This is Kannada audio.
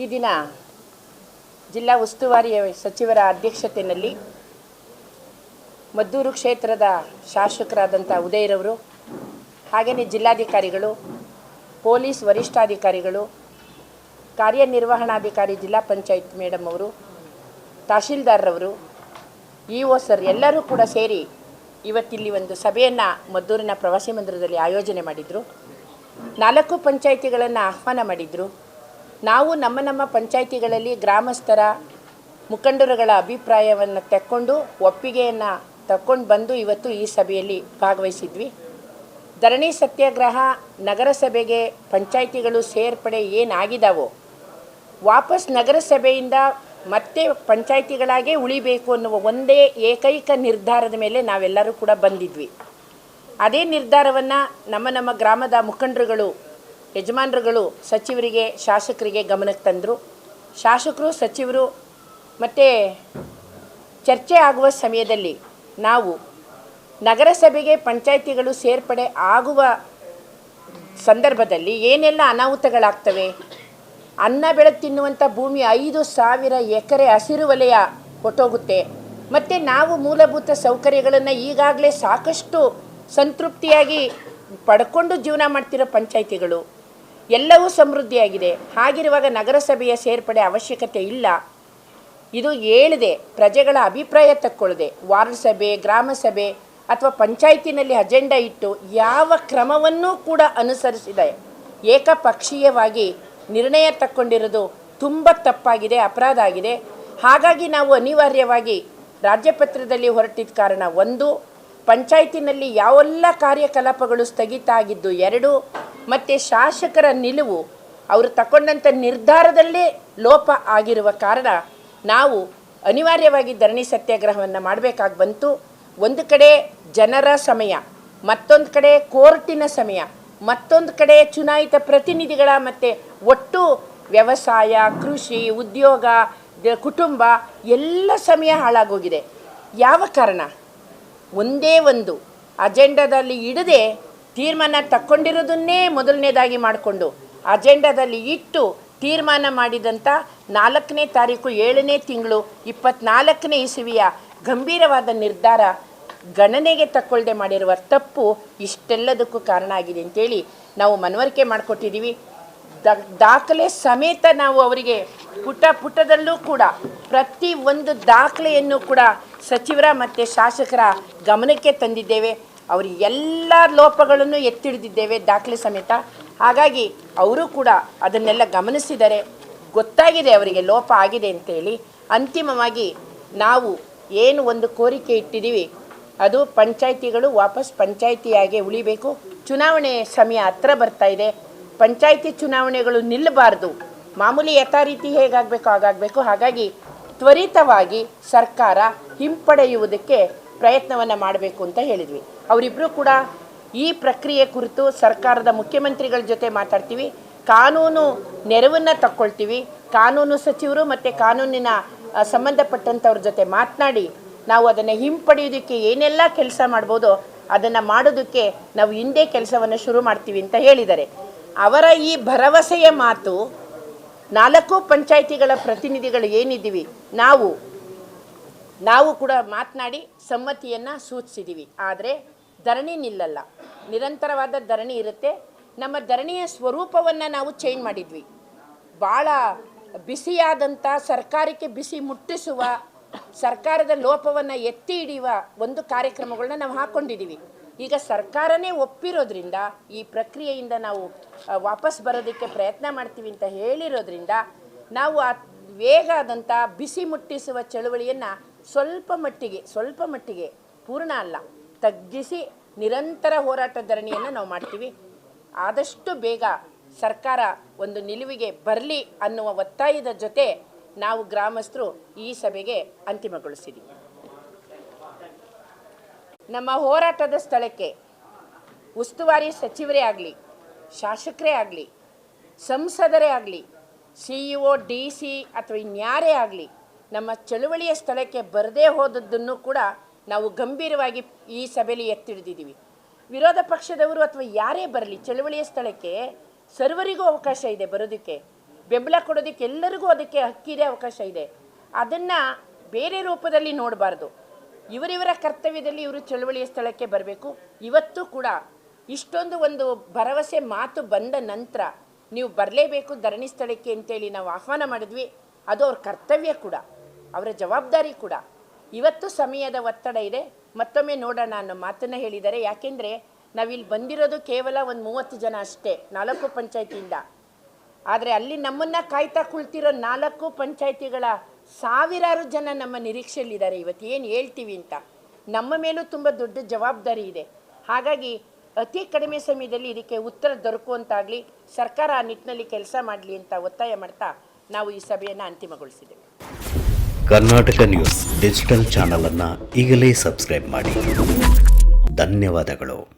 ಈ ದಿನ ಜಿಲ್ಲಾ ಉಸ್ತುವಾರಿ ಸಚಿವರ ಅಧ್ಯಕ್ಷತೆಯಲ್ಲಿ ಮದ್ದೂರು ಕ್ಷೇತ್ರದ ಶಾಸಕರಾದಂಥ ಉದಯರವರು ಹಾಗೆಯೇ ಜಿಲ್ಲಾಧಿಕಾರಿಗಳು, ಪೊಲೀಸ್ ವರಿಷ್ಠಾಧಿಕಾರಿಗಳು, ಕಾರ್ಯನಿರ್ವಹಣಾಧಿಕಾರಿ ಜಿಲ್ಲಾ ಪಂಚಾಯತ್ ಮೇಡಮ್ ಅವರು ತಹಶೀಲ್ದಾರ್ರವರು ಇ ಒ ಸರ್ ಎಲ್ಲರೂ ಕೂಡ ಸೇರಿ ಇವತ್ತಿಲ್ಲಿ ಒಂದು ಸಭೆಯನ್ನು ಮದ್ದೂರಿನ ಪ್ರವಾಸಿ ಮಂದಿರದಲ್ಲಿ ಆಯೋಜನೆ ಮಾಡಿದರು. ನಾಲ್ಕು ಪಂಚಾಯಿತಿಗಳನ್ನು ಆಹ್ವಾನ ಮಾಡಿದರು. ನಾವು ನಮ್ಮ ನಮ್ಮ ಪಂಚಾಯಿತಿಗಳಲ್ಲಿ ಗ್ರಾಮಸ್ಥರ ಮುಖಂಡರುಗಳ ಅಭಿಪ್ರಾಯವನ್ನು ತೆಕ್ಕೊಂಡು ಒಪ್ಪಿಗೆಯನ್ನು ತಕ್ಕೊಂಡು ಬಂದು ಇವತ್ತು ಈ ಸಭೆಯಲ್ಲಿ ಭಾಗವಹಿಸಿದ್ವಿ. ಧರಣಿ ಸತ್ಯಾಗ್ರಹ ನಗರಸಭೆಗೆ ಪಂಚಾಯಿತಿಗಳು ಸೇರ್ಪಡೆ ಏನಾಗಿದ್ದಾವೋ ವಾಪಸ್ ನಗರಸಭೆಯಿಂದ ಮತ್ತೆ ಪಂಚಾಯಿತಿಗಳಾಗೆ ಉಳಿಬೇಕು ಅನ್ನುವ ಒಂದೇ ಏಕೈಕ ನಿರ್ಧಾರದ ಮೇಲೆ ನಾವೆಲ್ಲರೂ ಕೂಡ ಬಂದಿದ್ವಿ. ಅದೇ ನಿರ್ಧಾರವನ್ನು ನಮ್ಮ ನಮ್ಮ ಗ್ರಾಮದ ಮುಖಂಡರುಗಳು ಯಜಮಾನರುಗಳು ಸಚಿವರಿಗೆ, ಶಾಸಕರಿಗೆ ಗಮನಕ್ಕೆ ತಂದರು. ಶಾಸಕರು, ಸಚಿವರು ಮತ್ತು ಚರ್ಚೆ ಆಗುವ ಸಮಯದಲ್ಲಿ ನಾವು ನಗರಸಭೆಗೆ ಪಂಚಾಯಿತಿಗಳು ಸೇರ್ಪಡೆ ಆಗುವ ಸಂದರ್ಭದಲ್ಲಿ ಏನೆಲ್ಲ ಅನಾಹುತಗಳಾಗ್ತವೆ? ಅನ್ನ ಬೆಳೆದು ತಿನ್ನುವಂಥ ಭೂಮಿ ಐದು ಸಾವಿರ ಎಕರೆ ಹಸಿರು ವಲಯ ಹೊಟ್ಟೋಗುತ್ತೆ ಮತ್ತು ನಾವು ಮೂಲಭೂತ ಸೌಕರ್ಯಗಳನ್ನು ಈಗಾಗಲೇ ಸಾಕಷ್ಟು ಸಂತೃಪ್ತಿಯಾಗಿ ಪಡ್ಕೊಂಡು ಜೀವನ ಮಾಡ್ತಿರೋ ಪಂಚಾಯಿತಿಗಳು. ಎಲ್ಲವೂ ಸಮೃದ್ಧಿಯಾಗಿದೆ. ಹಾಗಿರುವಾಗ ನಗರಸಭೆಯ ಸೇರ್ಪಡೆ ಅವಶ್ಯಕತೆ ಇಲ್ಲ. ಇದು ಹೇಳಿದೆ ಪ್ರಜೆಗಳ ಅಭಿಪ್ರಾಯ ತಕ್ಕೊಳ್ಳದೆ. ವಾರ್ಡ್ ಸಭೆ, ಗ್ರಾಮ ಸಭೆ ಅಥವಾ ಪಂಚಾಯತಿನಲ್ಲಿ ಅಜೆಂಡಾ ಇಟ್ಟು ಯಾವ ಕ್ರಮವನ್ನೂ ಕೂಡ ಅನುಸರಿಸಿದೆ. ಏಕಪಕ್ಷೀಯವಾಗಿ ನಿರ್ಣಯ ತಕ್ಕೊಂಡಿರೋದು ತುಂಬ ತಪ್ಪಾಗಿದೆ, ಅಪರಾಧ ಆಗಿದೆ. ಹಾಗಾಗಿ ನಾವು ಅನಿವಾರ್ಯವಾಗಿ ರಾಜ್ಯಪತ್ರದಲ್ಲಿ ಹೊರಟಿದ್ದ ಕಾರಣ ಒಂದು ಪಂಚಾಯತಿನಲ್ಲಿ ಯಾವೆಲ್ಲ ಕಾರ್ಯಕಲಾಪಗಳು ಸ್ಥಗಿತ ಆಗಿದ್ದು ಎರಡು, ಮತ್ತು ಶಾಸಕರ ನಿಲುವು ಅವರು ತಗೊಂಡಂಥ ನಿರ್ಧಾರದಲ್ಲೇ ಲೋಪ ಆಗಿರುವ ಕಾರಣ ನಾವು ಅನಿವಾರ್ಯವಾಗಿ ಧರಣಿ ಸತ್ಯಾಗ್ರಹವನ್ನು ಮಾಡಬೇಕಾಗಿ ಬಂತು. ಒಂದು ಕಡೆ ಜನರ ಸಮಯ, ಮತ್ತೊಂದು ಕಡೆ ಕೋರ್ಟಿನ ಸಮಯ, ಮತ್ತೊಂದು ಕಡೆ ಚುನಾಯಿತ ಪ್ರತಿನಿಧಿಗಳ ಮತ್ತು ಒಟ್ಟು ವ್ಯವಸಾಯ, ಕೃಷಿ, ಉದ್ಯೋಗ ಕುಟುಂಬ ಎಲ್ಲ ಸಮಯ ಹಾಳಾಗೋಗಿದೆ. ಯಾವ ಕಾರಣ? ಒಂದೇ ಒಂದು ಅಜೆಂಡಾದಲ್ಲಿ ಇಡದೆ ತೀರ್ಮಾನ ತಕ್ಕೊಂಡಿರೋದನ್ನೇ ಮೊದಲನೇದಾಗಿ ಮಾಡಿಕೊಂಡು ಅಜೆಂಡಾದಲ್ಲಿ ಇಟ್ಟು ತೀರ್ಮಾನ ಮಾಡಿದಂಥ ನಾಲ್ಕನೇ ತಾರೀಕು ಏಳನೇ ತಿಂಗಳು ಇಪ್ಪತ್ನಾಲ್ಕನೇ ಇಸವಿಯ ಗಂಭೀರವಾದ ನಿರ್ಧಾರ ಗಣನೆಗೆ ತಕ್ಕೊಳ್ಳದೆ ಮಾಡಿರುವ ತಪ್ಪು ಇಷ್ಟೆಲ್ಲದಕ್ಕೂ ಕಾರಣ ಆಗಿದೆ ಅಂತೇಳಿ ನಾವು ಮನವರಿಕೆ ಮಾಡಿಕೊಟ್ಟಿದ್ದೀವಿ. ದಾಖಲೆ ಸಮೇತ ನಾವು ಅವರಿಗೆ ಪುಟ ಪುಟದಲ್ಲೂ ಕೂಡ ಪ್ರತಿ ಒಂದು ದಾಖಲೆಯನ್ನು ಕೂಡ ಸಚಿವರ ಮತ್ತು ಶಾಸಕರ ಗಮನಕ್ಕೆ ತಂದಿದ್ದೇವೆ. ಅವರು ಎಲ್ಲ ಲೋಪಗಳನ್ನು ಎತ್ತಿಡಿದಿದ್ದೇವೆ ದಾಖಲೆ ಸಮೇತ. ಹಾಗಾಗಿ ಅವರು ಕೂಡ ಅದನ್ನೆಲ್ಲ ಗಮನಿಸಿದರೆ ಗೊತ್ತಾಗಿದೆ ಅವರಿಗೆ ಲೋಪ ಆಗಿದೆ ಅಂತೇಳಿ ಅಂತಿಮವಾಗಿ ನಾವು ಏನು ಒಂದು ಕೋರಿಕೆ ಇಟ್ಟಿದ್ದೀವಿ, ಅದು ಪಂಚಾಯಿತಿಗಳು ವಾಪಸ್ ಪಂಚಾಯಿತಿಯಾಗೆ ಉಳಿಬೇಕು. ಚುನಾವಣೆ ಸಮಯ ಹತ್ರ ಬರ್ತಾ ಇದೆ. ಪಂಚಾಯಿತಿ ಚುನಾವಣೆಗಳು ನಿಲ್ಲಬಾರ್ದು. ಮಾಮೂಲಿ ಯಥಾರೀತಿ ಹೇಗಾಗಬೇಕು, ಹಾಗಾಗಬೇಕು. ಹಾಗಾಗಿ ತ್ವರಿತವಾಗಿ ಸರ್ಕಾರ ಹಿಂಪಡೆಯುವುದಕ್ಕೆ ಪ್ರಯತ್ನವನ್ನು ಮಾಡಬೇಕು ಅಂತ ಹೇಳಿದ್ವಿ. ಅವರಿಬ್ಬರೂ ಕೂಡ ಈ ಪ್ರಕ್ರಿಯೆ ಕುರಿತು ಸರ್ಕಾರದ ಮುಖ್ಯಮಂತ್ರಿಗಳ ಜೊತೆ ಮಾತಾಡ್ತೀವಿ. ಕಾನೂನು ನೆರವನ್ನು ತಕ್ಕೊಳ್ತೀವಿ. ಕಾನೂನು ಸಚಿವರು ಮತ್ತು ಕಾನೂನಿನ ಸಂಬಂಧಪಟ್ಟಂಥವ್ರ ಜೊತೆ ಮಾತನಾಡಿ ನಾವು ಅದನ್ನು ಹಿಂಪಡೆಯೋದಕ್ಕೆ ಏನೆಲ್ಲ ಕೆಲಸ ಮಾಡ್ಬೋದೋ ಅದನ್ನು ಮಾಡೋದಕ್ಕೆ ನಾವು ಹಿಂದೆ ಕೆಲಸವನ್ನು ಶುರು ಮಾಡ್ತೀವಿ ಅಂತ ಹೇಳಿದ್ದಾರೆ. ಅವರ ಈ ಭರವಸೆಯ ಮಾತು ನಾಲ್ಕು ಪಂಚಾಯಿತಿಗಳ ಪ್ರತಿನಿಧಿಗಳು ಏನಿದ್ದೀವಿ, ನಾವು ನಾವು ಕೂಡ ಮಾತನಾಡಿ ಸಮ್ಮತಿಯನ್ನು ಸೂಚಿಸಿದ್ದೀವಿ ಆದರೆ ಧರಣಿ ನಿಲ್ಲಲ್ಲ. ನಿರಂತರವಾದ ಧರಣಿ ಇರುತ್ತೆ. ನಮ್ಮ ಧರಣಿಯ ಸ್ವರೂಪವನ್ನು ನಾವು ಚೇಂಜ್ ಮಾಡಿದ್ವಿ. ಭಾಳ ಬಿಸಿಯಾದಂಥ ಸರ್ಕಾರಕ್ಕೆ ಬಿಸಿ ಮುಟ್ಟಿಸುವ, ಸರ್ಕಾರದ ಲೋಪವನ್ನು ಎತ್ತಿ ಹಿಡಿಯುವ ಒಂದು ಕಾರ್ಯಕ್ರಮಗಳನ್ನ ನಾವು ಹಾಕ್ಕೊಂಡಿದ್ದೀವಿ ಈಗ ಸರ್ಕಾರನೇ ಒಪ್ಪಿರೋದ್ರಿಂದ, ಈ ಪ್ರಕ್ರಿಯೆಯಿಂದ ನಾವು ವಾಪಸ್ ಬರೋದಕ್ಕೆ ಪ್ರಯತ್ನ ಮಾಡ್ತೀವಿ ಅಂತ ಹೇಳಿರೋದ್ರಿಂದ, ನಾವು ಆ ವೇಗ ಆದಂಥ ಬಿಸಿ ಮುಟ್ಟಿಸುವ ಚಳುವಳಿಯನ್ನು ಸ್ವಲ್ಪ ಮಟ್ಟಿಗೆ ಸ್ವಲ್ಪ ಮಟ್ಟಿಗೆ ಪೂರ್ಣ ಅಲ್ಲ, ತಗ್ಗಿಸಿ ನಿರಂತರ ಹೋರಾಟ ಧರಣಿಯನ್ನು ನಾವು ಮಾಡ್ತೀವಿ. ಆದಷ್ಟು ಬೇಗ ಸರ್ಕಾರ ಒಂದು ನಿಲುವಿಗೆ ಬರಲಿ ಅನ್ನುವ ಒತ್ತಾಯದ ಜೊತೆ ನಾವು ಗ್ರಾಮಸ್ಥರು ಈ ಸಭೆಗೆ ಅಂತಿಮಗೊಳಿಸಿದ್ದೀವಿ ನಮ್ಮ ಹೋರಾಟದ ಸ್ಥಳಕ್ಕೆ ಉಸ್ತುವಾರಿ ಸಚಿವರೇ ಆಗಲಿ, ಶಾಸಕರೇ ಆಗಲಿ, ಸಂಸದರೇ ಆಗಲಿ, C E O, D C ಅಥವಾ ಇನ್ಯಾರೇ ಆಗಲಿ, ನಮ್ಮ ಚಳುವಳಿಯ ಸ್ಥಳಕ್ಕೆ ಬರದೇ ಹೋದದ್ದನ್ನು ಕೂಡ ನಾವು ಗಂಭೀರವಾಗಿ ಈ ಸಭೆಯಲ್ಲಿ ಎತ್ತಿಡಿದಿದ್ದೀವಿ ವಿರೋಧ ಪಕ್ಷದವರು ಅಥವಾ ಯಾರೇ ಬರಲಿ, ಚಳುವಳಿಯ ಸ್ಥಳಕ್ಕೆ ಸರ್ವರಿಗೂ ಅವಕಾಶ ಇದೆ ಬರೋದಕ್ಕೆ. ಬೆಂಬಲ ಕೊಡೋದಕ್ಕೆ ಎಲ್ಲರಿಗೂ ಅದಕ್ಕೆ ಹಕ್ಕಿದೆ ಅವಕಾಶ ಇದೆ. ಅದನ್ನು ಬೇರೆ ರೂಪದಲ್ಲಿ ನೋಡಬಾರ್ದು. ಇವರಿವರ ಕರ್ತವ್ಯದಲ್ಲಿ ಇವರು ಚಳುವಳಿಯ ಸ್ಥಳಕ್ಕೆ ಬರಬೇಕು. ಇವತ್ತು ಕೂಡ ಇಷ್ಟೊಂದು ಒಂದು ಭರವಸೆ ಮಾತು ಬಂದ ನಂತರ ನೀವು ಬರಲೇಬೇಕು ಧರಣಿ ಸ್ಥಳಕ್ಕೆ ಅಂತೇಳಿ ನಾವು ಆಹ್ವಾನ ಮಾಡಿದ್ವಿ. ಅದು ಅವ್ರ ಕರ್ತವ್ಯ ಕೂಡ, ಅವರ ಜವಾಬ್ದಾರಿ ಕೂಡ. ಇವತ್ತು ಸಮಯದ ಒತ್ತಡ ಇದೆ. ಮತ್ತೊಮ್ಮೆ ನೋಡೋಣ ಅನ್ನೋ ಮಾತನ್ನು ಹೇಳಿದ್ದಾರೆ ಯಾಕೆಂದರೆ ನಾವಿಲ್ಲಿ ಬಂದಿರೋದು ಕೇವಲ ಒಂದು ಮೂವತ್ತು ಜನ ಅಷ್ಟೇ, ನಾಲ್ಕು ಪಂಚಾಯತಿಯಿಂದ. ಆದರೆ ಅಲ್ಲಿ ನಮ್ಮನ್ನು ಕಾಯ್ತಾ ಕುಳ್ತಿರೋ ನಾಲ್ಕು ಪಂಚಾಯತಿಗಳ ಸಾವಿರಾರು ಜನ ನಮ್ಮ ನಿರೀಕ್ಷೆಯಲ್ಲಿದ್ದಾರೆ. ಇವತ್ತು ಏನು ಹೇಳ್ತೀವಿ ಅಂತ. ನಮ್ಮ ಮೇಲೂ ತುಂಬ ದೊಡ್ಡ ಜವಾಬ್ದಾರಿ ಇದೆ. ಹಾಗಾಗಿ ಅತಿ ಕಡಿಮೆ ಸಮಯದಲ್ಲಿ ಇದಕ್ಕೆ ಉತ್ತರ ದೊರಕುವಂತಾಗಲಿ, ಸರ್ಕಾರ ಆ ನಿಟ್ಟಿನಲ್ಲಿ ಕೆಲಸ ಮಾಡಲಿ ಅಂತ ಒತ್ತಾಯ ಮಾಡ್ತಾ ನಾವು ಈ ಸಭೆಯನ್ನು ಅಂತಿಮಗೊಳಿಸಿದ್ದೇವೆ. ಕರ್ನಾಟಕ ನ್ಯೂಸ್ ಡಿಜಿಟಲ್ ಚಾನಲನ್ನು ಈಗಲೇ ಸಬ್ಸ್ಕ್ರೈಬ್ ಮಾಡಿ. ಧನ್ಯವಾದಗಳು.